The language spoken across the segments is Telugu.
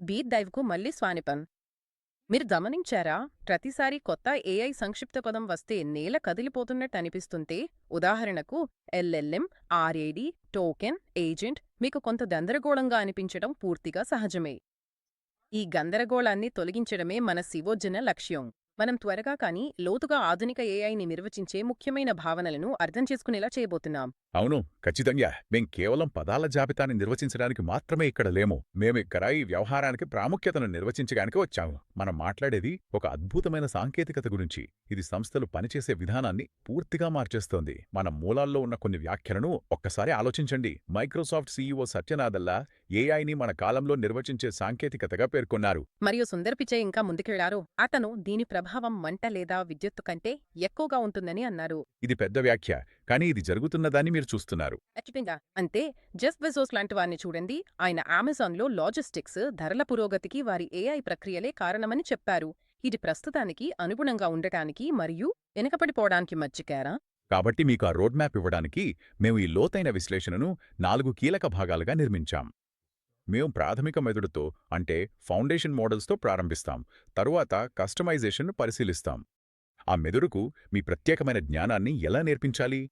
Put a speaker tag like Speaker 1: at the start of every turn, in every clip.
Speaker 1: బీట్ డైవ్కు మళ్ళీ స్వానిపన్ మీరు గమనించారా? ప్రతిసారి కొత్త ఏఐ సంక్షిప్త పదం వస్తే నేల కదిలిపోతున్నట్టు అనిపిస్తుంటే ఉదాహరణకు ఎల్ఎల్ఎం ఆర్ఏడి టోకెన్ ఏజెంట్ మీకు కొంత గందరగోళంగా అనిపించడం పూర్తిగా సహజమే. ఈ గందరగోళాన్ని తొలగించడమే మన శివోజన లక్ష్యం. మనం త్వరగా కానీ లోతుగా ఆధునిక ఏఐని నిర్వచించే ముఖ్యమైన భావనలను అర్థం చేసుకునేలా చేయబోతున్నాం.
Speaker 2: అవును ఖచ్చితంగా. మేం కేవలం పదాల జాబితాని నిర్వచించడానికి మాత్రమే ఇక్కడ లేము. మేము ఇక్కడ ఈ వ్యవహారానికి ప్రాముఖ్యతను నిర్వచించడానికి వచ్చాము. మనం మాట్లాడేది ఒక అద్భుతమైన సాంకేతికత గురించి. ఇది సంస్థలు పనిచేసే విధానాన్ని పూర్తిగా మార్చేస్తోంది. మన మూలాల్లో ఉన్న కొన్ని వ్యాఖ్యలను ఒక్కసారి ఆలోచించండి. మైక్రోసాఫ్ట్ సీఈఓ సత్యనాథల్లా ఏఐని మన కాలంలో నిర్వచించే సాంకేతికతగా పేర్కొన్నారు.
Speaker 1: మరియు సుందర్ పిచై ఇంకా ముందుకెళ్ళారు. అతను దీని ప్రభావం మంట లేదా విద్యుత్తు కంటే ఎక్కువగా ఉంటుందని అన్నారు.
Speaker 2: ఇది పెద్ద వ్యాఖ్య కానీ ఇది జరుగుతున్నదాన్ని మీరు చూస్తున్నారు.
Speaker 1: ఖచ్చితంగా అంతే జెఫ్ బెజోస్ లాంటి వారిని చూడండి. ఆయన అమెజాన్లో లాజిస్టిక్స్ ధరల పురోగతికి వారి ఏఐ ప్రక్రియలే కారణమని చెప్పారు. ఇది ప్రస్తుతానికి అనుగుణంగా ఉండటానికి మరియు వెనుకపడిపోవడానికి మధ్యకేరా
Speaker 2: కాబట్టి మీకు ఆ రోడ్ మ్యాప్ ఇవ్వడానికి మేము ఈ లోతైన విశ్లేషణను నాలుగు కీలక భాగాలుగా నిర్మించాం. మేము ప్రాథమిక మెదడుతో అంటే ఫౌండేషన్ మోడల్స్తో ప్రారంభిస్తాం. తరువాత కస్టమైజేషన్ను పరిశీలిస్తాం. ఆ మెదడుకు మీ ప్రత్యేకమైన జ్ఞానాన్ని ఎలా నేర్పించాలి?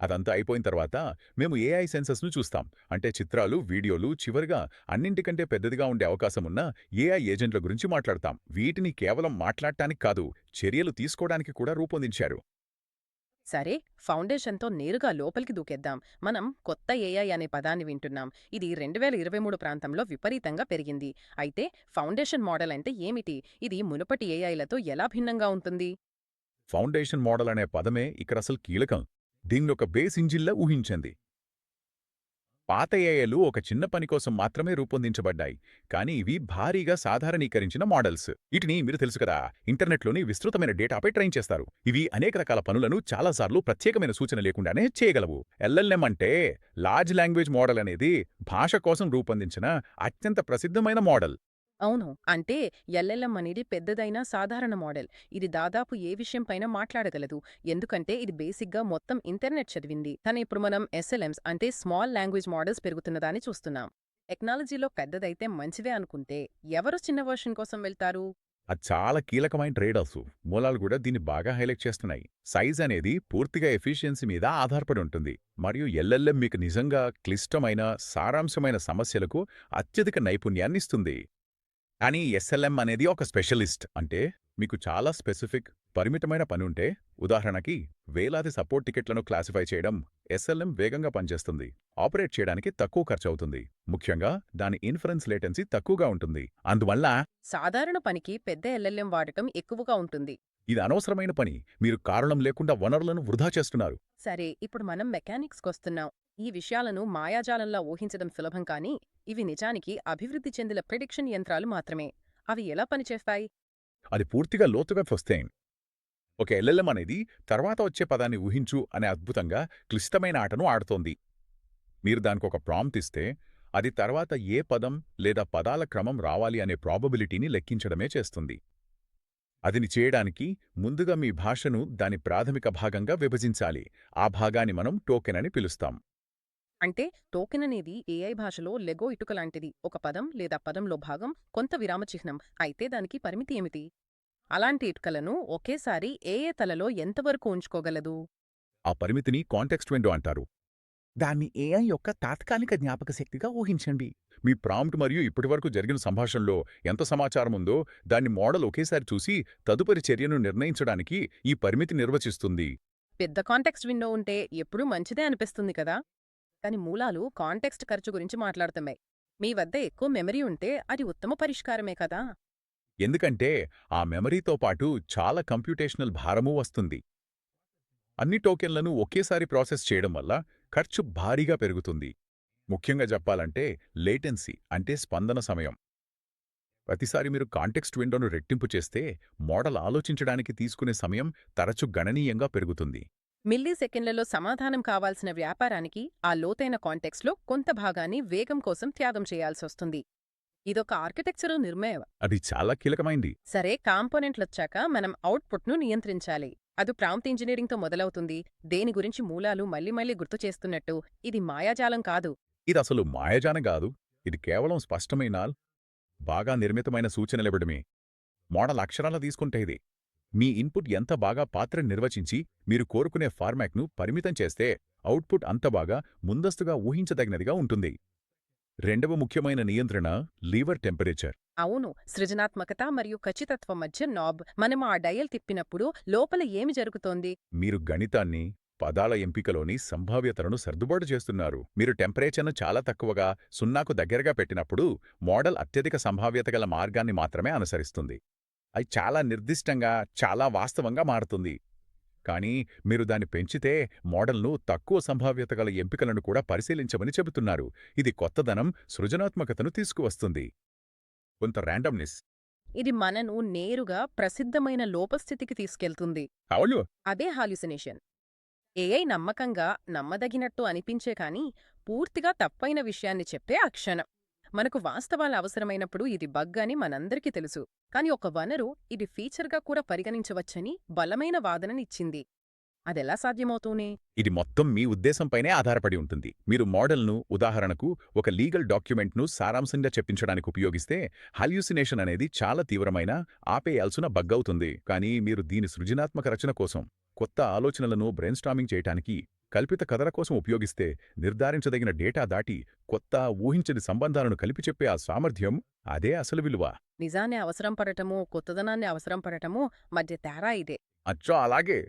Speaker 2: అదంతా అయిపోయిన తర్వాత మేము ఏఐ సెన్సస్ను చూస్తాం. అంటే చిత్రాలు వీడియోలు చివరిగా అన్నింటికంటే పెద్దదిగా ఉండే అవకాశమున్న ఏఐ ఏజెంట్ల గురించి మాట్లాడతాం. వీటిని కేవలం మాట్లాడటానికి కాదు చర్యలు తీసుకోవడానికి కూడా రూపొందించారు.
Speaker 1: సరే ఫౌండేషన్తో నేరుగా లోపలికి దూకేద్దాం. మనం కొత్త ఏఐ అనే పదాన్ని వింటున్నాం. ఇది రెండు వేల ఇరవై మూడు ప్రాంతంలో విపరీతంగా పెరిగింది. అయితే ఫౌండేషన్ మోడల్ అంటే ఏమిటి? ఇది మునుపటి ఏఐలతో ఎలా భిన్నంగా ఉంటుంది?
Speaker 2: ఫౌండేషన్ మోడల్ అనే పదమే ఇక్కడ అసలు కీలకం. దీన్ని ఒక బేస్ ఇంజిన్లా ఊహించండి పాత ఏఏలు ఒక చిన్న పని కోసం మాత్రమే రూపొందించబడ్డాయి. కానీ ఇవి భారీగా సాధారణీకరించిన మోడల్స్. వీటిని మీరు తెలుసు కదా ఇంటర్నెట్లోని విస్తృతమైన డేటాపై ట్రైన్ చేస్తారు. ఇవి అనేక రకాల పనులను చాలాసార్లు ప్రత్యేకమైన సూచన లేకుండానే చేయగలవు. ఎల్ఎల్ఎం అంటే లార్జ్ లాంగ్వేజ్ మోడల్ అనేది భాష కోసం రూపొందించిన అత్యంత ప్రసిద్ధమైన మోడల్.
Speaker 1: అవును. అంటే ఎల్ఎల్ఎం అనేది పెద్దదైన సాధారణ మోడల్. ఇది దాదాపు ఏ విషయంపైన మాట్లాడగలదు. ఎందుకంటే ఇది బేసిక్గా మొత్తం ఇంటర్నెట్ చదివింది. కానీ ఇప్పుడు మనం ఎస్ఎల్ఎంస్ అంటే స్మాల్ లాంగ్వేజ్ మోడల్స్ పెరుగుతున్నదాన్ని చూస్తున్నాం. టెక్నాలజీలో పెద్దదైతే మంచివే అనుకుంటే ఎవరు చిన్న వర్షన్ కోసం వెళ్తారు?
Speaker 2: అది చాలా కీలకమైన ట్రేడ్ ఆఫ్ మూలాలు కూడా దీన్ని బాగా హైలైట్ చేస్తున్నాయి. సైజ్ అనేది పూర్తిగా ఎఫిషియన్సీ మీద ఆధారపడి ఉంటుంది. మరియు ఎల్ఎల్ఎం మీకు నిజంగా క్లిష్టమైన సారాంశమైన సమస్యలకు అత్యధిక నైపుణ్యాన్ని ఇస్తుంది. కానీ ఎస్ఎల్ఎం అనేది ఒక స్పెషలిస్ట్. అంటే మీకు చాలా స్పెసిఫిక్ పరిమితమైన పని ఉంటే ఉదాహరణకి వేలాది సపోర్ట్ టికెట్లను క్లాసిఫై చేయడం ఎస్ఎల్ఎం వేగంగా పనిచేస్తుంది. ఆపరేట్ చేయడానికి తక్కువ ఖర్చు అవుతుంది ముఖ్యంగా దాని ఇన్ఫరెన్స్ లేటెన్సీ తక్కువగా ఉంటుంది. అందువల్ల
Speaker 1: సాధారణ పనికి పెద్ద ఎల్ఎల్ఎం వాడటం ఎక్కువగా ఉంటుంది.
Speaker 2: ఇది అనవసరమైన పని. మీరు కారణం లేకుండా వనరులను వృధా చేస్తున్నారు.
Speaker 1: సరే ఇప్పుడు మనం మెకానిక్స్కొస్తున్నాం. ఈ విషయాలను మాయాజాలంలా ఊహించడం సులభం కానీ ఇవి నిజానికి అభివృద్ధి చెందిన ప్రిడిక్షన్ యంత్రాలు మాత్రమే. అవి ఎలా పనిచేస్తాయి?
Speaker 2: అది పూర్తిగా లోతుగా వస్తాయి ఒక ఎల్ఎల్ఎం అనేది తర్వాత వచ్చే పదాన్ని ఊహించు అనే అద్భుతంగా క్లిష్టమైన ఆటను ఆడుతోంది. మీరు దానికి ఒక ప్రాంప్ట్ ఇస్తే అది తర్వాత ఏ పదం లేదా పదాల క్రమం రావాలి అనే ప్రాబబిలిటీని లెక్కించడమే చేస్తుంది. అదిని చేయడానికి ముందుగా మీ భాషను దాని ప్రాథమిక భాగంగా విభజించాలి. ఆ భాగాన్ని మనం టోకెన్ అని పిలుస్తాం.
Speaker 1: అంటే టోకెన్ అనేది ఏఐ భాషలో లెగో ఇటుక లాంటిది. ఒక పదం లేదా పదంలో భాగం కొంత విరామచిహ్నం అయితే దానికి పరిమితి ఏమిటి? అలాంటి ఇటుకలను ఒకేసారి ఏఏ తలలో ఎంతవరకు ఉంచుకోగలదు?
Speaker 2: ఆ పరిమితిని కాంటెక్స్ట్ విండో అంటారు. దాన్ని ఏఐ యొక్క తాత్కాలిక జ్ఞాపక శక్తిగా ఊహించండి. మీ ప్రాంప్ట్ మరియు ఇప్పటివరకు జరిగిన సంభాషణలో ఎంత సమాచారం ఉందో దాన్ని మోడల్ ఒకేసారి చూసి తదుపరి చర్యను నిర్ణయించడానికి ఈ పరిమితి నిర్వచిస్తుంది.
Speaker 1: పెద్ద కాంటెక్స్ట్ విండో ఉంటే ఎప్పుడూ మంచిదే అనిపిస్తుంది కదా? కాని మూలాలు కాంటెక్స్ట్ ఖర్చు గురించి మాట్లాడుతున్నాయి. మీ వద్ద ఎక్కువ మెమరీ ఉంటే అది ఉత్తమ పరిష్కారమే కదా?
Speaker 2: ఎందుకంటే ఆ మెమరీతో పాటు చాలా కంప్యూటేషనల్ భారమూ వస్తుంది. అన్ని టోకెన్లను ఒకేసారి ప్రాసెస్ చేయడం వల్ల ఖర్చు భారీగా పెరుగుతుంది. ముఖ్యంగా చెప్పాలంటే లేటెన్సీ అంటే స్పందన సమయం. ప్రతిసారి మీరు కాంటెక్స్ట్ విండోను రెట్టింపు చేస్తే మోడల్ ఆలోచించడానికి తీసుకునే సమయం తరచు గణనీయంగా పెరుగుతుంది.
Speaker 1: మిల్లీ సెకండ్లలో సమాధానం కావాల్సిన వ్యాపారానికి ఆ లోతైన కాంటెక్స్ట్లో కొంత భాగాన్ని వేగం కోసం త్యాగం చేయాల్సొస్తుంది ఇదొక ఆర్కిటెక్చరల్ నిర్ణయం
Speaker 2: అది చాలా కీలకమైంది.
Speaker 1: సరే కాంపోనెంట్లొచ్చాక మనం అవుట్పుట్ను నియంత్రించాలి. అది ప్రాంప్ట్ ఇంజనీరింగ్తో మొదలవుతుంది. దేని గురించి మూలాలు మళ్ళీ మళ్ళీ గుర్తు చేస్తున్నట్టు. ఇది మాయాజాలం కాదు.
Speaker 2: ఇది అసలు మాయజాన కాదు. ఇది కేవలం స్పష్టమైన బాగా నిర్మితమైన సూచనలివ్వడమే. మోడల్ అక్షరాల తీసుకుంటే ఇది. మీ ఇన్పుట్ ఎంత బాగా పాత్ర నిర్వచించి మీరు కోరుకునే ఫార్మాట్ను పరిమితం చేస్తే అవుట్పుట్ అంత బాగా ముందస్తుగా ఊహించదగినదిగా ఉంటుంది. రెండవ ముఖ్యమైన నియంత్రణ లీవర్ టెంపరేచర్.
Speaker 1: అవును సృజనాత్మకత మరియు ఖచ్చితత్వం మధ్య నాబ్ మనం ఆ డయల్ తిప్పినప్పుడు లోపల ఏమి జరుగుతోంది?
Speaker 2: మీరు గణితాన్ని పదాల ఎంపికలోని సంభావ్యతలను సర్దుబాటు చేస్తున్నారు. మీరు టెంపరేచర్ను చాలా తక్కువగా సున్నాకు దగ్గరగా పెట్టినప్పుడు మోడల్ అత్యధిక సంభావ్యత గల మార్గాన్ని మాత్రమే అనుసరిస్తుంది. అది చాలా నిర్దిష్టంగా చాలా వాస్తవంగా మారుతుంది. కానీ మీరు దాన్ని పెంచితే మోడల్ను తక్కువ సంభావ్యత గల ఎంపికలను కూడా పరిశీలించమని చెబుతున్నారు. ఇది కొత్తదనం సృజనాత్మకతను తీసుకువస్తుంది. కొంత ర్యాండమ్నెస్.
Speaker 1: ఇది మనను నేరుగా ప్రసిద్ధమైన లోపస్థితికి తీసుకెళ్తుంది.
Speaker 2: అవును.
Speaker 1: అదే హాల్యుసినేషన్. ఏఐ నమ్మకంగా నమ్మదగినట్టు అనిపించే కాని పూర్తిగా తప్పైన విషయాన్ని చెప్పే ఆ క్షణం. మనకు వాస్తవాలు అవసరమైనప్పుడు ఇది బగ్ అని మనందరికీ తెలుసు. కాని ఒక వనరు ఇది ఫీచర్గా కూడా పరిగణించవచ్చని బలమైన వాదననిచ్చింది. అదెలా సాధ్యమవుతూనే?
Speaker 2: ఇది మొత్తం మీ ఉద్దేశంపైనే ఆధారపడి ఉంటుంది. మీరు మోడల్ను ఉదాహరణకు ఒక లీగల్ డాక్యుమెంట్ను సారాంశంగా చెప్పించడానికి ఉపయోగిస్తే హల్యూసినేషన్ అనేది చాలా తీవ్రమైన ఆపేయాల్సిన బగ్గవుతుంది కానీ మీరు దీని సృజనాత్మక రచన కోసం కొత్త ఆలోచనలను బ్రెయిన్స్టామింగ్ చేయటానికి కల్పిత కథల కోసం ఉపయోగిస్తే నిర్ధారించదగిన డేటా దాటి కొత్త ఊహించని సంబంధాలను కలిపి చెప్పే ఆ సామర్థ్యం అదే అసలు విలువ.
Speaker 1: నిజాన్ని అవసరం పడటమూ కొత్తదనాన్ని అవసరం పడటమూ మధ్య తేడా ఇదే.
Speaker 2: అచ్చా! అలాగే.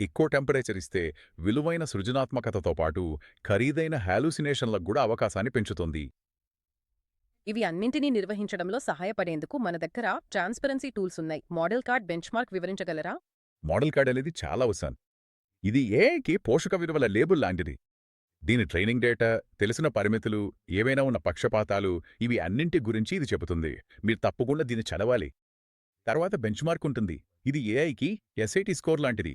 Speaker 2: ఎక్కువ టెంపరేచర్ ఇస్తే విలువైన సృజనాత్మకతతో పాటు ఖరీదైన హాలూసినేషన్లకు కూడా అవకాశాన్ని పెంచుతుంది.
Speaker 1: ఇవి అన్నింటినీ నిర్వహించడంలో సహాయపడేందుకు మన దగ్గర ట్రాన్స్పరెన్సీ టూల్స్ ఉన్నాయి. మోడల్ కార్డ్ బెంచ్మార్క్ వివరించగలరా?
Speaker 2: మోడల్ కార్డ్ అనేది చాలా అవసరం. ఇది ఏఐకి పోషక విలువల లేబుల్ లాంటిది. దీని ట్రైనింగ్ డేటా తెలిసిన పరిమితులు ఏవైనా ఉన్న పక్షపాతాలు ఇవి అన్నింటి గురించి ఇది చెబుతుంది. మీరు తప్పకుండా దీన్ని చదవాలి. తర్వాత బెంచ్మార్క్ ఉంటుంది. ఇది ఏఐకి ఎస్ఐటి స్కోర్ లాంటిది.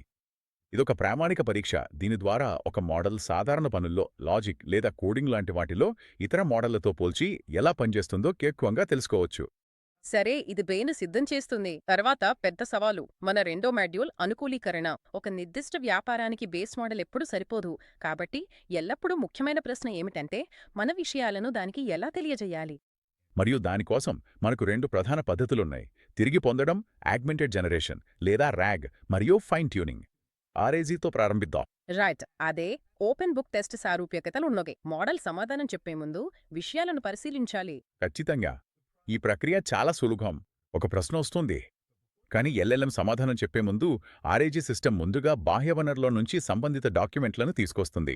Speaker 2: ఇదొక ప్రామాణిక పరీక్ష. దీని ద్వారా ఒక మోడల్ సాధారణ పనుల్లో లాజిక్ లేదా కోడింగ్ లాంటి వాటిలో ఇతర మోడళ్ళతో పోల్చి ఎలా పనిచేస్తుందో కేక్కువంగా తెలుసుకోవచ్చు.
Speaker 1: సరే ఇది బ్రెయిన్ సిద్ధం చేస్తుంది. తర్వాత పెద్ద సవాలు మన రెండో మాడ్యూల్ అనుకూలీకరణ. ఒక నిర్దిష్ట వ్యాపారానికి బేస్ మోడల్ ఎప్పుడూ సరిపోదు. కాబట్టి ఎల్లప్పుడూ ముఖ్యమైన ప్రశ్న ఏమిటంటే మన విషయాలను దానికి ఎలా తెలియజేయాలి?
Speaker 2: మరియు దానికోసం మనకు రెండు ప్రధాన పద్ధతులున్నాయి. తిరిగి పొందడం ఆగ్మెంటెడ్ జనరేషన్ లేదా ర్యాగ్ మరియు ఫైన్ ట్యూనింగ్. ఆర్ఏజీతో ప్రారంభిద్దాం.
Speaker 1: రైట్. అదే ఓపెన్ బుక్ టెస్ట్ సారూప్యకతలు ఉన్నగే మోడల్ సమాధానం చెప్పే ముందు విషయాలను పరిశీలించాలి.
Speaker 2: ఖచ్చితంగా. ఈ ప్రక్రియ చాలా సులభం. ఒక ప్రశ్న వస్తుంది. కానీ ఎల్ఎల్ఎం సమాధానం చెప్పే ముందు ఆర్ఏజీ సిస్టమ్ ముందుగా బాహ్య వనరులో నుంచి సంబంధిత డాక్యుమెంట్లను తీసుకొస్తుంది.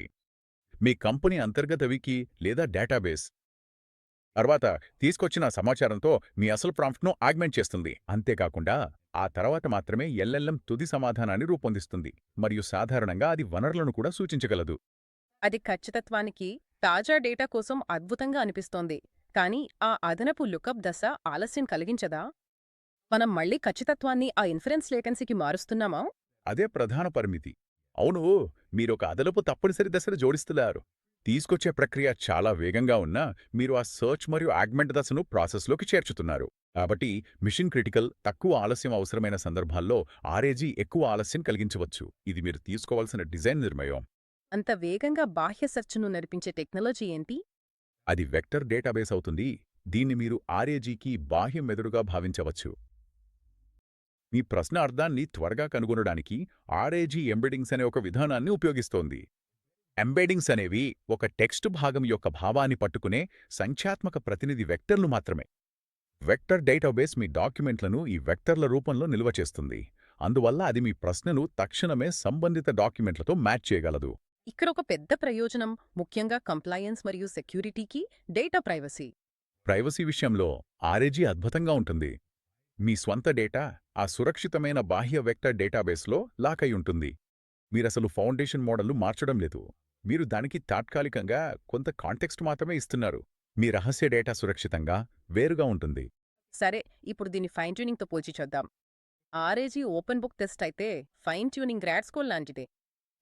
Speaker 2: మీ కంపెనీ అంతర్గత వికీ లేదా డేటాబేస్. తర్వాత తీసుకొచ్చిన సమాచారంతో మీ అసలు ప్రాంప్ట్ను ఆగ్మెంట్ చేస్తుంది. అంతేకాకుండా ఆ తర్వాత మాత్రమే ఎల్ఎల్ఎం తుది సమాధానాన్ని రూపొందిస్తుంది. మరియు సాధారణంగా అది వనరులను కూడా సూచించగలదు.
Speaker 1: అది ఖచ్చితత్వానికి తాజా డేటా కోసం అద్భుతంగా అనిపిస్తోంది. కానీ ఆ అదనపు లుకప్ దశ ఆలస్యం కలిగించదా? మనం మళ్ళీ ఖచ్చితత్వాన్ని ఆ ఇన్ఫరెన్స్ లేటెన్సీకి మారుస్తున్నామా?
Speaker 2: అదే ప్రధాన పరిమితి. అవును మీరొక అదనపు తప్పనిసరి దశను జోడిస్తున్నారు. తీసుకొచ్చే ప్రక్రియ చాలా వేగంగా ఉన్నా మీరు ఆ సర్చ్ మరియు ఆగ్మెంట్ దశను ప్రాసెస్లోకి చేర్చుతున్నారు. కాబట్టి మిషన్ క్రిటికల్ తక్కువ ఆలస్యం అవసరమైన సందర్భాల్లో ఆర్ఏజీ ఎక్కువ ఆలస్యం కలిగించవచ్చు. ఇది మీరు తీసుకోవాల్సిన డిజైన్ నిర్ణయం.
Speaker 1: అంత వేగంగా బాహ్య సెర్చ్ను నడిపించే టెక్నాలజీ ఏంటి?
Speaker 2: అది వెక్టర్ డేటాబేస్ అవుతుంది. దీన్ని మీరు ఆర్ఏజీకి బాహ్య మెదడుగా భావించవచ్చు. మీ ప్రశ్న అర్థాన్ని త్వరగా కనుగొనడానికి ఆర్ఏజీ ఎంబెడింగ్స్ అనే ఒక విధానాన్ని ఉపయోగిస్తోంది. ఎంబెడింగ్స్ అనేవి ఒక టెక్స్ట్ భాగం యొక్క భావాన్ని పట్టుకునే సంఖ్యాత్మక ప్రతినిధి వెక్టర్లు మాత్రమే. వెక్టర్ డేటాబేస్ మీ డాక్యుమెంట్లను ఈ వెక్టర్ల రూపంలో నిల్వ చేస్తుంది. అందువల్ల అది మీ ప్రశ్నను తక్షణమే సంబంధిత డాక్యుమెంట్లతో మ్యాచ్ చేయగలదు.
Speaker 1: ఇక్కడ ఒక పెద్ద ప్రయోజనం ముఖ్యంగా కంప్లయన్స్ మరియు సెక్యూరిటీకి డేటా ప్రైవసీ.
Speaker 2: ప్రైవసీ విషయంలో ఆర్ఏజీ అద్భుతంగా ఉంటుంది. మీ స్వంత డేటా ఆ సురక్షితమైన బాహ్య వెక్టర్ డేటాబేస్లో లాక్ అయి ఉంటుంది. మీరసలు ఫౌండేషన్ మోడల్ను మార్చడం లేదు. మీరు దానికి తాత్కాలికంగా కొంత కాంటెక్స్ట్ మాత్రమే ఇస్తున్నారు. మీ రహస్య డేటా సురక్షితంగా వేరుగా ఉంటుంది.
Speaker 1: సరే ఇప్పుడు దీన్ని ఫైన్ ట్యూనింగ్తో పోల్చి చూద్దాం. ఆర్ఏజీ ఓపెన్ బుక్ టెస్ట్ అయితే ఫైన్ ట్యూనింగ్ గ్రాడ్ స్కూల్ లాంటిదే.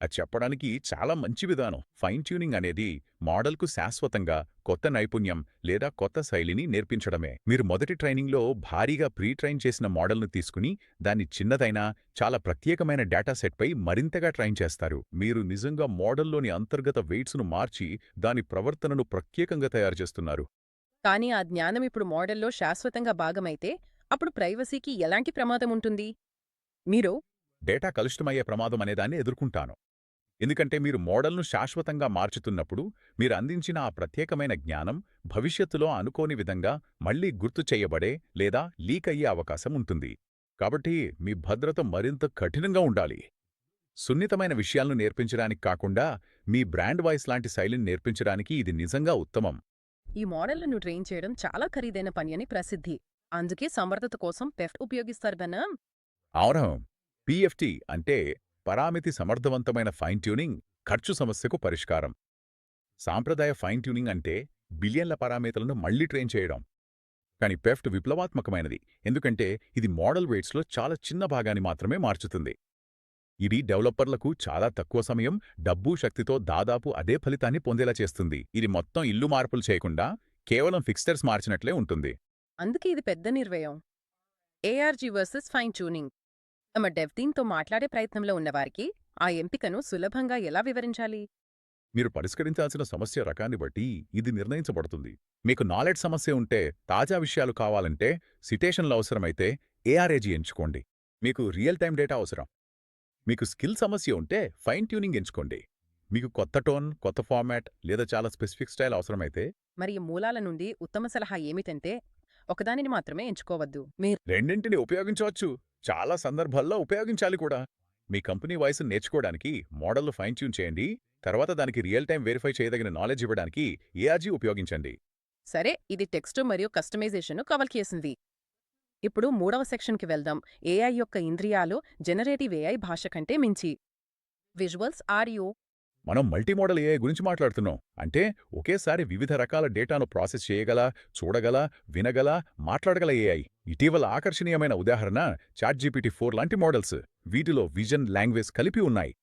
Speaker 2: అది చెప్పడానికి చాలా మంచి విధానం. ఫైన్ ట్యూనింగ్ అనేది మోడల్కు శాశ్వతంగా కొత్త నైపుణ్యం లేదా కొత్త శైలిని నేర్పించడమే. మీరు మొదటి ట్రైనింగ్లో భారీగా ప్రీ ట్రైన్ చేసిన మోడల్ను తీసుకుని దాన్ని చిన్నదైనా చాలా ప్రత్యేకమైన డేటా సెట్పై మరింతగా ట్రైన్ చేస్తారు. మీరు నిజంగా మోడల్లోని అంతర్గత వెయిట్స్ను మార్చి దాని ప్రవర్తనను ప్రత్యేకంగా తయారు చేస్తున్నారు.
Speaker 1: కానీ ఆ జ్ఞానం ఇప్పుడు మోడల్లో శాశ్వతంగా భాగమైతే అప్పుడు ప్రైవసీకి ఎలాంటి ప్రమాదం ఉంటుంది? మీరు?
Speaker 2: డేటా కలుషితమయ్యే ప్రమాదం అనేదాన్ని ఎదుర్కొంటాను. ఎందుకంటే మీరు మోడల్ను శాశ్వతంగా మార్చుతున్నప్పుడు మీరు అందించిన ఆ ప్రత్యేకమైన జ్ఞానం భవిష్యత్తులో అనుకోని విధంగా మళ్ళీ గుర్తు చేయబడే లేదా లీక్ అయ్యే అవకాశం ఉంటుంది. కాబట్టి మీ భద్రత మరింత కఠినంగా ఉండాలి. సున్నితమైన విషయాలను నేర్పించడానికి కాకుండా మీ బ్రాండ్ వాయిస్ లాంటి శైలిని నేర్పించడానికి ఇది నిజంగా ఉత్తమం.
Speaker 1: ఈ మోడళ్ళను ట్రైన్ చేయడం చాలా ఖరీదైన పని అని ప్రసిద్ధి. అందుకే సమర్థత కోసం పెఫ్ట్ ఉపయోగిస్తారు గనా
Speaker 2: అవును. పిఎఫ్టి అంటే పరామితి సమర్థవంతమైన ఫైన్ ట్యూనింగ్ ఖర్చు సమస్యకు పరిష్కారం. సాంప్రదాయ ఫైన్ ట్యూనింగ్ అంటే బిలియన్ల పారామితులను మళ్ళీ ట్రైన్ చేయడం. కానీ పెఫ్ట్ విప్లవాత్మకమైనది ఎందుకంటే ఇది మోడల్ వెయిట్స్లో చాలా చిన్న భాగాన్ని మాత్రమే మార్చుతుంది. ఇది డెవలపర్లకు చాలా తక్కువ సమయం డబ్బు శక్తితో దాదాపు అదే ఫలితాన్ని పొందేలా చేస్తుంది. ఇది మొత్తం ఇల్లు మార్పులు చేయకుండా కేవలం ఫిక్స్టర్స్ మార్చినట్లే ఉంటుంది.
Speaker 1: అందుకే ఇది పెద్ద నిర్వయం ఏఆర్జీ వర్సెస్ ఫైన్ ట్యూనింగ్. తమ డెవ్ టీమ్తో మాట్లాడే ప్రయత్నంలో ఉన్నవారికి ఆ ఎంపికను సులభంగా ఎలా వివరించాలి?
Speaker 2: మీరు పరిష్కరించాల్సిన సమస్య రకాన్ని బట్టి ఇది నిర్ణయించబడుతుంది. మీకు నాలెడ్జ్ సమస్య ఉంటే తాజా విషయాలు కావాలంటే సిటేషన్లు అవసరమైతే ఏఆర్ఏజీ ఎంచుకోండి. మీకు రియల్ టైం డేటా అవసరం. మీకు స్కిల్ సమస్య ఉంటే ఫైన్ ట్యూనింగ్ ఎంచుకోండి. మీకు కొత్త టోన్ కొత్త ఫార్మాట్ లేదా చాలా స్పెసిఫిక్ స్టైల్ అవసరమైతే
Speaker 1: మరి మూలాల నుండి ఉత్తమ సలహా ఏమిటంటే ఒకదానిని మాత్రమే ఎంచుకోవద్దు. మీరు
Speaker 2: రెండింటిని ఉపయోగించవచ్చు. చాలా సందర్భాల్లో ఉపయోగించాలి కూడా. మీ కంపెనీ వాయిస్ నేర్చుకోవడానికి మోడల్ను ఫైన్ ట్యూన్ చేయండి. తర్వాత దానికి రియల్ టైం వెరిఫై చేయదగిన నాలెడ్జ్ ఇవ్వడానికి ఏఆర్జీ ఉపయోగించండి.
Speaker 1: సరే ఇది టెక్స్ట్ మరియు కస్టమైజేషన్ను కవర్ చేసింది. ఇప్పుడు మూడవ సెక్షన్కి వెళ్దాం. ఏఐ యొక్క ఇంద్రియాలు జనరేటివ్ ఏఐ భాష కంటే మించి. విజువల్స్ ఆడియో
Speaker 2: మనం మల్టీమోడల్ ఏఐ గురించి మాట్లాడుతున్నాం. అంటే ఒకేసారి వివిధ రకాల డేటాను ప్రాసెస్ చేయగల చూడగల వినగల మాట్లాడగల ఏఐ. ఇటీవల ఆకర్షణీయమైన ఉదాహరణ చాట్ జీపీటీ ఫోర్ లాంటి మోడల్స్. వీటిలో విజన్ లాంగ్వేజ్ కలిపి ఉన్నాయి.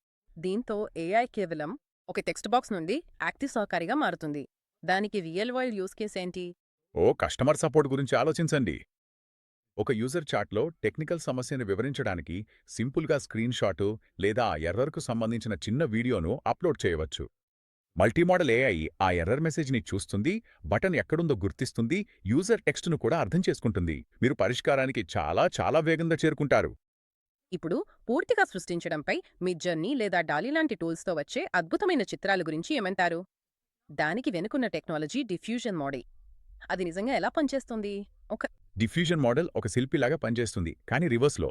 Speaker 1: దీంతో ఏఐ కేవలం ఒక టెక్స్ట్ బాక్స్ నుండి యాక్టివ్ సహకారిగా మారుతుంది. దానికి రియల్ వరల్డ్ యూస్ కేస్ ఏంటి?
Speaker 2: ఓ కస్టమర్ సపోర్ట్ గురించి ఆలోచించండి. ఒక యూజర్ చాట్లో టెక్నికల్ సమస్యను వివరించడానికి సింపుల్గా స్క్రీన్ షాటు లేదా ఆ ఎర్రర్కు సంబంధించిన చిన్న వీడియోను అప్లోడ్ చేయవచ్చు. మల్టీమోడల్ ఏఐ ఆ ఎర్రర్ మెసేజ్ని చూస్తుంది బటన్ ఎక్కడుందో గుర్తిస్తుంది యూజర్ టెక్స్ట్ను కూడా అర్థం చేసుకుంటుంది. మీరు పరిష్కారానికి చాలా చాలా వేగంగా చేరుకుంటారు.
Speaker 1: ఇప్పుడు పూర్తిగా సృష్టించడంపై మీ జర్నీ లేదా డాలీ లాంటి టూల్స్తో వచ్చే అద్భుతమైన చిత్రాల గురించి ఏమంటారు? దానికి వెనుకున్న టెక్నాలజీ డిఫ్యూజన్ మోడల్. అది నిజంగా ఎలా పనిచేస్తుంది? ఒక
Speaker 2: డిఫ్యూజన్ మోడల్ ఒక శిల్పిలాగా పనిచేస్తుంది కానీ రివర్స్లో.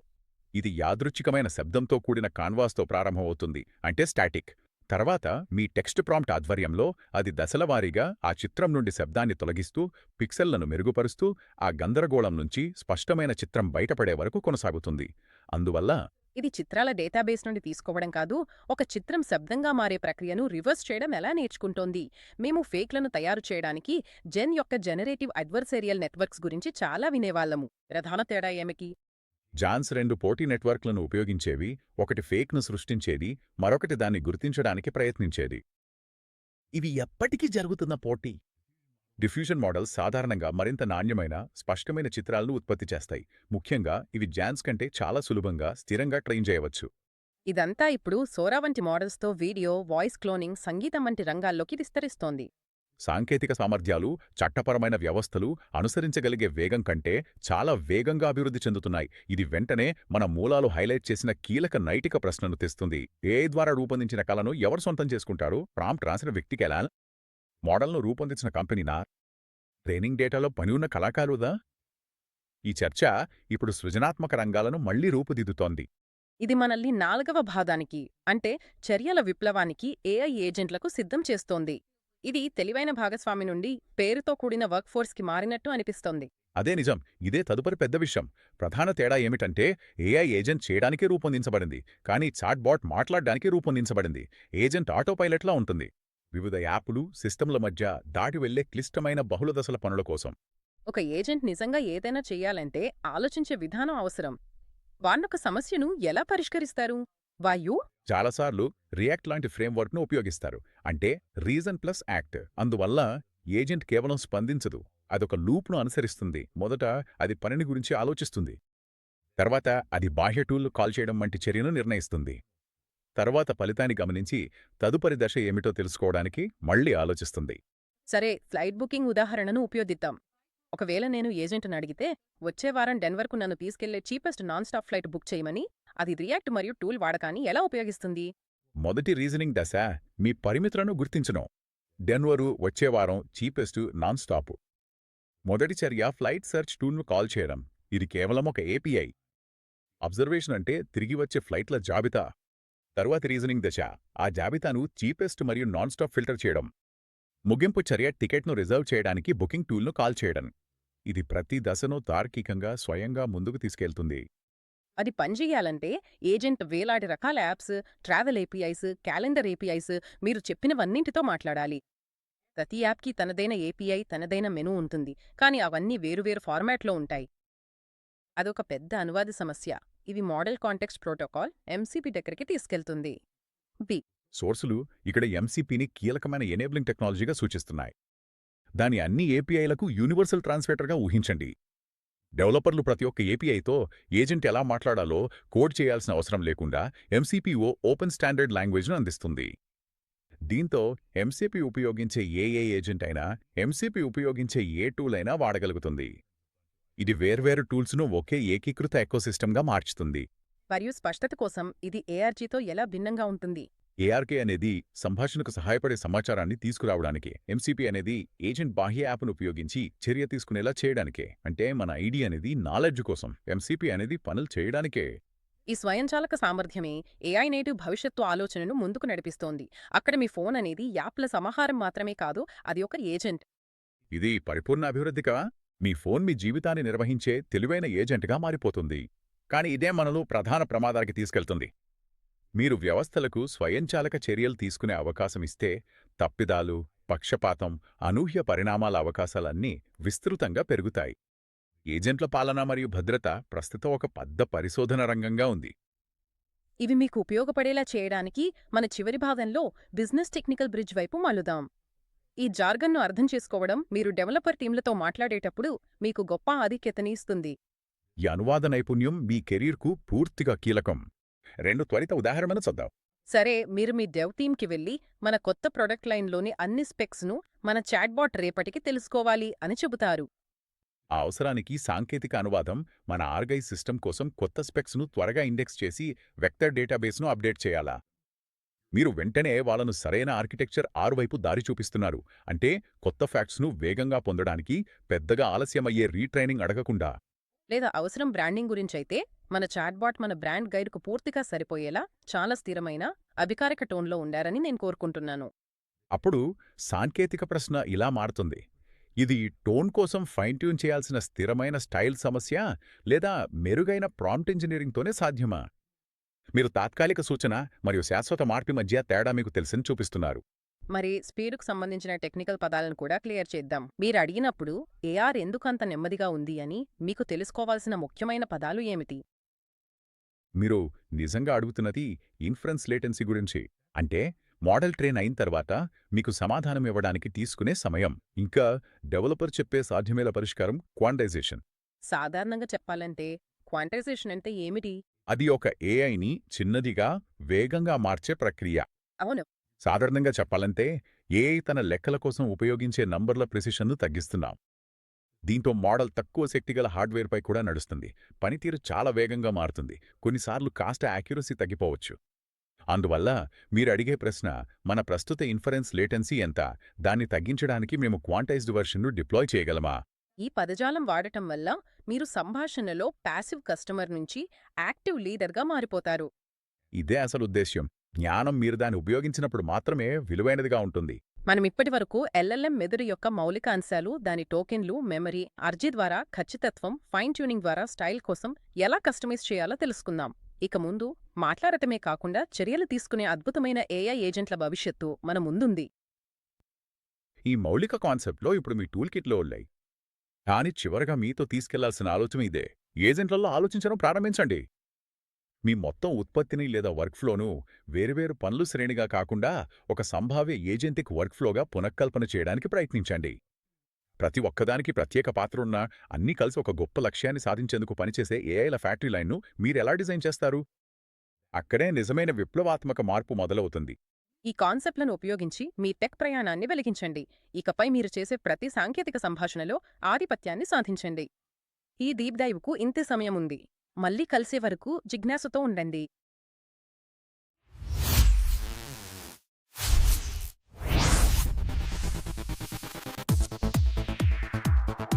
Speaker 2: ఇది యాదృచ్ఛికమైన శబ్దంతో కూడిన కాన్వాస్తో ప్రారంభమవుతుంది అంటే స్టాటిక్. తర్వాత మీ టెక్స్ట్ ప్రాంప్ట్ ఆధ్వర్యంలో అది దశలవారీగా ఆ చిత్రం నుండి శబ్దాన్ని తొలగిస్తూ పిక్సెల్లను మెరుగుపరుస్తూ ఆ గందరగోళం నుంచి స్పష్టమైన చిత్రం బయటపడే వరకు కొనసాగుతుంది. అందువల్ల
Speaker 1: ఇది చిత్రాల డేటాబేస్ నుండి తీసుకోవడం కాదు ఒక చిత్రం శబ్దంగా మారే ప్రక్రియను రివర్స్ చేయడం ఎలా నేర్చుకుంటోంది? మేము ఫేక్లను తయారు చేయడానికి జెన్ యొక్క జనరేటివ్ అడ్వర్సేరియల్ నెట్వర్క్స్ గురించి చాలా వినేవాళ్ళము ప్రధాన తేడా ఏమికి
Speaker 2: జాన్స్ రెండు పోటీ నెట్వర్క్లను ఉపయోగించేవి ఒకటి ఫేక్ను సృష్టించేది మరొకటి దాన్ని గుర్తించడానికి ప్రయత్నించేది. ఇవి ఎప్పటికీ జరుగుతున్న పోటీ. డిఫ్యూజన్ మోడల్స్ సాధారణంగా మరింత నాణ్యమైన స్పష్టమైన చిత్రాలను ఉత్పత్తి చేస్తాయి. ముఖ్యంగా ఇవి జాన్స్ కంటే చాలా సులభంగా స్థిరంగా ట్రైన్ చేయవచ్చు.
Speaker 1: ఇదంతా ఇప్పుడు సోరా వంటి మోడల్స్తో వీడియో వాయిస్ క్లోనింగ్ సంగీతం వంటి రంగాల్లోకి విస్తరిస్తోంది.
Speaker 2: సాంకేతిక సామర్థ్యాలు చట్టపరమైన వ్యవస్థలు అనుసరించగలిగే వేగం కంటే చాలా వేగంగా అభివృద్ధి చెందుతున్నాయి. ఇది వెంటనే మన మూలాలు హైలైట్ చేసిన కీలక నైతిక ప్రశ్నను తెస్తుంది. ఏ ద్వారా రూపొందించిన కళను ఎవరు సొంతం చేసుకుంటారు? ప్రాంప్ట్ రాసిన వ్యక్తికి ఎలా మోడల్ను రూపొందించిన కంపెనీనా? ట్రైనింగ్ డేటాలో పని ఉన్న కళాకారుదా ఈ చర్చ ఇప్పుడు సృజనాత్మక రంగాలను మళ్ళీ రూపుదిద్దుతోంది.
Speaker 1: ఇది మనల్ని నాలుగవ భాగానికి అంటే చర్యల విప్లవానికి ఏఐ ఏజెంట్లకు సిద్ధం చేస్తోంది. ఇది తెలివైన భాగస్వామి నుండి పేరుతో కూడిన వర్క్ఫోర్స్కి మారినట్టు అనిపిస్తోంది.
Speaker 2: అదే నిజం. ఇదే తదుపరి పెద్ద విషయం. ప్రధాన తేడా ఏమిటంటే ఏఐ ఏజెంట్ చేయడానికే రూపొందించబడింది కానీ చాట్బాట్ మాట్లాడడానికి రూపొందించబడింది. ఏజెంట్ ఆటోపైలట్లా ఉంటుంది. వివిధ యాపులు సిస్టంల మధ్య దాటి వెళ్ళే క్లిష్టమైన బహుళదశల పనుల కోసం.
Speaker 1: ఒక ఏజెంట్ నిజంగా ఏదైనా చెయ్యాలంటే ఆలోచించే విధానం అవసరం. వాన్నొక సమస్యను ఎలా పరిష్కరిస్తారు? వాయు?
Speaker 2: చాలాసార్లు రియాక్ట్ లాంటి ఫ్రేమ్వర్క్ను ఉపయోగిస్తారు. అంటే రీజన్ ప్లస్ యాక్ట్. అందువల్ల ఏజెంట్ కేవలం స్పందించదు. అదొక లూప్ను అనుసరిస్తుంది. మొదట అది పనిని గురించి ఆలోచిస్తుంది. తర్వాత అది బాహ్య టూల్ కాల్ చేయడం వంటి చర్యను నిర్ణయిస్తుంది. తర్వాత ఫలితాన్ని గమనించి తదుపరి దశ ఏమిటో తెలుసుకోవడానికి మళ్ళీ ఆలోచిస్తుంది.
Speaker 1: సరే ఫ్లైట్ బుకింగ్ ఉదాహరణను ఉపయోగిద్దాం. ఒకవేళ నేను ఏజెంట్ని అడిగితే వచ్చే వారం డెన్వర్కు నన్ను తీసుకెళ్ళే cheapest non stop flight book చేయమని అది రియాక్ట్ మరియు టూల్ వాడకాన్ని ఎలా ఉపయోగిస్తుంది?
Speaker 2: మొదటి రీజనింగ్ దశ మీ పరిమితులను గుర్తించడం. డెన్వరు వచ్చే వారం చీపెస్ట్ నాన్ స్టాప్ మొదటి చర్య ఫ్లైట్ సెర్చ్ టూల్ను కాల్ చేయడం. ఇది కేవలం ఒక ఏపీఐ. అబ్జర్వేషన్ అంటే తిరిగి వచ్చే ఫ్లైట్ల జాబితా. తరువాతి రీజనింగ్ దశ ఆ జాబితాను చీపెస్ట్ మరియు నాన్ స్టాప్ ఫిల్టర్ చేయడం. ముగింపు చర్య టికెట్ను రిజర్వ్ చేయడానికి బుకింగ్ టూల్ను కాల్ చేయడం. ఇది ప్రతి దశను తార్కికంగా స్వయంగా ముందుకు తీసుకెళ్తుంది.
Speaker 1: అది పనిచేయాలంటే ఏజెంట్ వేలాది రకాల apps travel APIs calendar APIs మీరు చెప్పినవన్నింటితో మాట్లాడాలి. ప్రతి యాప్కి తనదైన ఏపీఐ తనదైన మెనూ ఉంటుంది. కానీ అవన్నీ వేరువేరు ఫార్మాట్లో ఉంటాయి. అదొక పెద్ద అనువాద సమస్య. ఇది మోడల్ కాంటెక్స్ ప్రోటోకాల్ ఎంసీపీ దగ్గరికి తీసుకెళ్తుంది. బి.
Speaker 2: సోర్సులు ఇక్కడ ఎంసీపీని కీలకమైన ఎనేబ్లింగ్ టెక్నాలజీగా సూచిస్తున్నాయి. దాని అన్ని ఏపీఐలకు యూనివర్సల్ ట్రాన్స్లేటర్గా ఊహించండి. డెవలపర్లు ప్రతి ఒక్క ఏపీఐతో ఏజెంట్ ఎలా మాట్లాడాలో కోడ్ చేయాల్సిన అవసరం లేకుండా ఎంసీపీఓ ఓపెన్ స్టాండర్డ్ లాంగ్వేజ్ను అందిస్తుంది. దీంతో ఎంసీపీ ఉపయోగించే ఏ ఏ ఏజెంట్ అయినా ఎంసీపీ ఉపయోగించే ఏ టూల్ అయినా వాడగలుగుతుంది. ఇది వేర్వేరు టూల్స్ను ఒకే ఏకీకృత ఎకోసిస్టమ్గా మార్చుతుంది.
Speaker 1: మరియు స్పష్టత కోసం ఇది ఏఆర్జీతో ఎలా భిన్నంగా ఉంటుంది?
Speaker 2: ఏఆర్కే అనేది సంభాషణకు సహాయపడే సమాచారాన్ని తీసుకురావడానికే ఎంసీపీ అనేది ఏజెంట్ బాహ్య యాప్ను ఉపయోగించి చర్య తీసుకునేలా చేయడానికే. అంటే మన ఐడి అనేది నాలెడ్జ్ కోసం ఎంసీపీ అనేది పనులు చేయడానికే.
Speaker 1: ఈ స్వయంచాలక సామర్థ్యమే ఏఐ నేటివ్ భవిష్యత్తు ఆలోచనను ముందుకు నడిపిస్తోంది. అక్కడ మీ ఫోన్ అనేది యాప్ల సమాహారం మాత్రమే కాదు అది ఒక ఏజెంట్.
Speaker 2: ఇది పరిపూర్ణ అభివృద్ధిగా మీ ఫోన్ మీ జీవితాన్ని నిర్వహించే తెలివైన ఏజెంట్గా మారిపోతుంది. కానీ ఇదే మనలో ప్రధాన ప్రమాదానికి తీసుకెళ్తుంది. మీరు వ్యవస్థలకు స్వయంచాలక చర్యలు తీసుకునే అవకాశమిస్తే తప్పిదాలు పక్షపాతం అనూహ్య పరిణామాల అవకాశాలన్నీ విస్తృతంగా పెరుగుతాయి. ఏజెంట్ల పాలన మరియు భద్రత ప్రస్తుతం ఒక పెద్ద పరిశోధన రంగంగా ఉంది.
Speaker 1: ఇవి మీకు ఉపయోగపడేలా చేయడానికి మన చివరి భాగంలో బిజినెస్ టెక్నికల్ బ్రిడ్జ్ వైపు మలుదాం ఈ జార్గన్ను అర్థం చేసుకోవడం మీరు డెవలపర్ టీంలతో మాట్లాడేటప్పుడు మీకు గొప్ప ఆధిక్యతని ఇస్తుంది.
Speaker 2: ఈ అనువాద నైపుణ్యం మీ కెరీర్కు పూర్తిగా కీలకం. రెండు త్వరిత ఉదాహరణలు చూద్దాం.
Speaker 1: సరే మీరు మీ డెవ్ టీంకి వెళ్ళి మన కొత్త ప్రొడక్ట్ లైన్లోని అన్ని స్పెక్స్ను మన చాట్బాట్ రేపటికి తెలుసుకోవాలి అని చెబుతారు.
Speaker 2: ఆ అవసరానికి సాంకేతిక అనువాదం మన ఆర్గై సిస్టమ్ కోసం కొత్త స్పెక్స్ను త్వరగా ఇండెక్స్ చేసి వెక్టర్ డేటాబేస్ను అప్డేట్ చేయాలా? మీరు వెంటనే వాళ్ళను సరైన ఆర్కిటెక్చర్ ఆరు వైపు దారి చూపిస్తున్నారు. అంటే కొత్త ఫ్యాక్ట్స్ను వేగంగా పొందడానికి పెద్దగా ఆలస్యమయ్యే రీట్రైనింగ్ అడగకుండా.
Speaker 1: లేదా అవసరం బ్రాండింగ్ గురించైతే మన చాట్బాట్ మన బ్రాండ్ గైడ్కు పూర్తిగా సరిపోయేలా చాలా స్థిరమైన అధికారిక టోన్లో ఉండారని నేను కోరుకుంటున్నాను.
Speaker 2: అప్పుడు సాంకేతిక ప్రశ్న ఇలా మారుతుంది. ఇది టోన్ కోసం ఫైన్ ట్యూన్ చేయాల్సిన స్థిరమైన స్టైల్ సమస్య లేదా మెరుగైన ప్రాంప్ట్ ఇంజనీరింగ్తోనే సాధ్యమా? మీరు తాత్కాలిక సూచన మరియు శాశ్వత మార్పి మధ్య తేడా మీకు తెలిసని చూపిస్తున్నారు.
Speaker 1: మరి స్పీడుకు సంబంధించిన టెక్నికల్ పదాలను కూడా క్లియర్ చేద్దాం. మీరు అడిగినప్పుడు ఏఆర్ ఎందుకంత నెమ్మదిగా ఉంది అని మీకు తెలుసుకోవాల్సిన ముఖ్యమైన పదాలు ఏమిటి?
Speaker 2: మీరు నిజంగా అడుగుతున్నది ఇన్ఫరెన్స్ లేటెన్సీ గురించి. అంటే మోడల్ ట్రైన్ అయిన తర్వాత మీకు సమాధానం ఇవ్వడానికి తీసుకునే సమయం. ఇంకా డెవలపర్ చెప్పే సాధ్యమేల పరిష్కారం క్వాంటైజేషన్.
Speaker 1: సాధారణంగా చెప్పాలంటే క్వాంటైజేషన్ అంటే ఏమిటి?
Speaker 2: అది ఒక ఏఐని చిన్నదిగా వేగంగా మార్చే ప్రక్రియ.
Speaker 1: అవును.
Speaker 2: సాధారణంగా చెప్పాలంటే ఏఐ తన లెక్కల కోసం ఉపయోగించే నంబర్ల ప్రెసిషన్ను తగ్గిస్తున్నాం. దీంతో మోడల్ తక్కువ శక్తిగల హార్డ్వేర్పై కూడా నడుస్తుంది. పనితీరు చాలా వేగంగా మారుతుంది. కొన్నిసార్లు కాస్త యాక్యురసీ తగ్గిపోవచ్చు. అందువల్ల మీరు అడిగే ప్రశ్న మన ప్రస్తుత ఇన్ఫరెన్స్ లేటెన్సీ ఎంత? దాన్ని తగ్గించడానికి మేము క్వాంటైజ్డ్ వెర్షన్ను డిప్లాయ్ చేయగలమా?
Speaker 1: ఈ పదజాలం వాడటం వల్ల మీరు సంభాషణలో ప్యాసివ్ కస్టమర్ నుంచి యాక్టివ్ లీడర్గా మారిపోతారు.
Speaker 2: ఇదే అసలు ఉద్దేశ్యం. జ్ఞానం మీరు దాన్ని ఉపయోగించినప్పుడు మాత్రమే విలువైనదిగా ఉంటుంది.
Speaker 1: మనం ఇప్పటివరకు ఎల్ఎల్ఎం మెదడు యొక్క మౌలిక అంశాలు దాని టోకెన్లు మెమరీ అర్జీ ద్వారా ఖచ్చితత్వం ఫైన్ ట్యూనింగ్ ద్వారా స్టైల్ కోసం ఎలా కస్టమైజ్ చేయాలో తెలుసుకుందాం. ఇక ముందు మాట్లాడటమే కాకుండా చర్యలు తీసుకునే అద్భుతమైన ఏఐ ఏజెంట్ల భవిష్యత్తు మన ముందుంది.
Speaker 2: ఈ మౌలిక కాన్సెప్ట్లో ఇప్పుడు మీ టూల్ కిట్లో ఉన్నాయి. కానీ చివరగా మీతో తీసుకెళ్ళాల్సిన ఆలోచన ఇదే. ఏజెంట్లలో ఆలోచించడం ప్రారంభించండి. మీ మొత్తం ఉత్పత్తిని లేదా వర్క్ఫ్లోను వేరువేరు పనులు శ్రేణిగా కాకుండా ఒక సంభావ్య ఏజెంటిక్ వర్క్ఫ్లోగా పునఃకల్పన చేయడానికి ప్రయత్నించండి. ప్రతి ఒక్కదానికి ప్రత్యేక పాత్ర అన్నీ కలిసి ఒక గొప్ప లక్ష్యాన్ని సాధించేందుకు పనిచేసే ఏఐల ఫ్యాక్టరీ లైన్ను మీరెలా డిజైన్ చేస్తారు? అక్కడే నిజమైన విప్లవాత్మక మార్పు మొదలవుతుంది.
Speaker 1: ఈ కాన్సెప్ట్లను ఉపయోగించి మీ టెక్ ప్రయాణాన్ని వెలిగించండి. ఇకపై మీరు చేసే ప్రతి సాంకేతిక సంభాషణలో ఆధిపత్యాన్ని సాధించండి. ఈ డీప్ డైవ్కు ఇంతే సమయం ఉంది. మళ్ళీ కలిసే వరకు జిజ్ఞాసతో ఉండండి.